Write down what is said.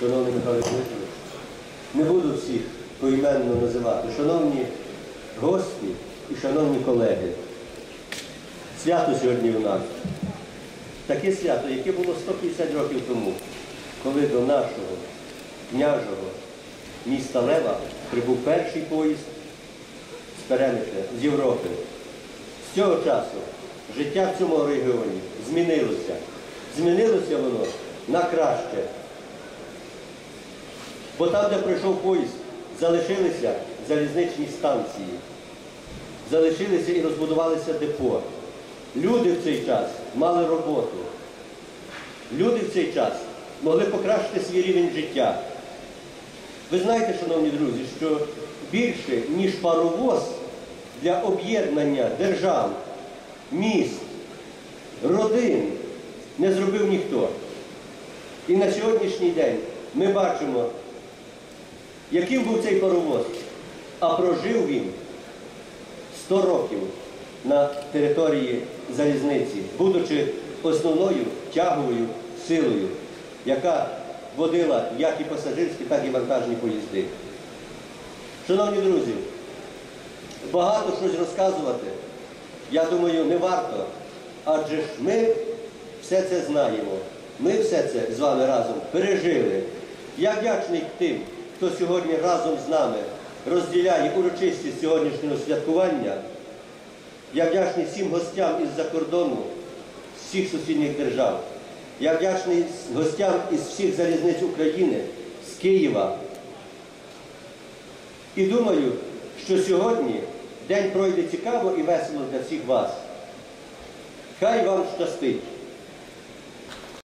Шановний Михайло Дмитрович, не буду всіх поіменно називати. Шановні гості і шановні колеги, свято сьогодні у нас. Таке свято, яке було 150 років тому, коли до нашого княжого міста Лева прибув перший поїзд з перемишля, з Європи. З цього часу життя в цьому регіоні змінилося. Змінилося воно на краще. Бо там, де пройшов поїзд, залишилися залізничні станції, залишилися і розбудувалися депо. Люди в цей час мали роботу. Люди в цей час могли покращити свій рівень життя. Ви знаєте, шановні друзі, що більше, ніж паровоз для об'єднання держав, міст, родин не зробив ніхто. І на сьогоднішній день ми бачимо, яким був цей паровоз, а прожив він 100 років на території залізниці, будучи основною тяговою силою, яка водила як і пасажирські, так і вантажні поїзди. Шановні друзі, багато щось розказувати, я думаю, не варто, адже ж ми все це знаємо. Ми все це з вами разом пережили. Я вдячний тим, хто сьогодні разом з нами розділяє урочистість сьогоднішнього святкування. Я вдячний всім гостям із-за кордону, з всіх сусідніх держав. Я вдячний гостям із всіх залізниць України, з Києва. І думаю, що сьогодні день пройде цікаво і весело для всіх вас. Хай вам щастить!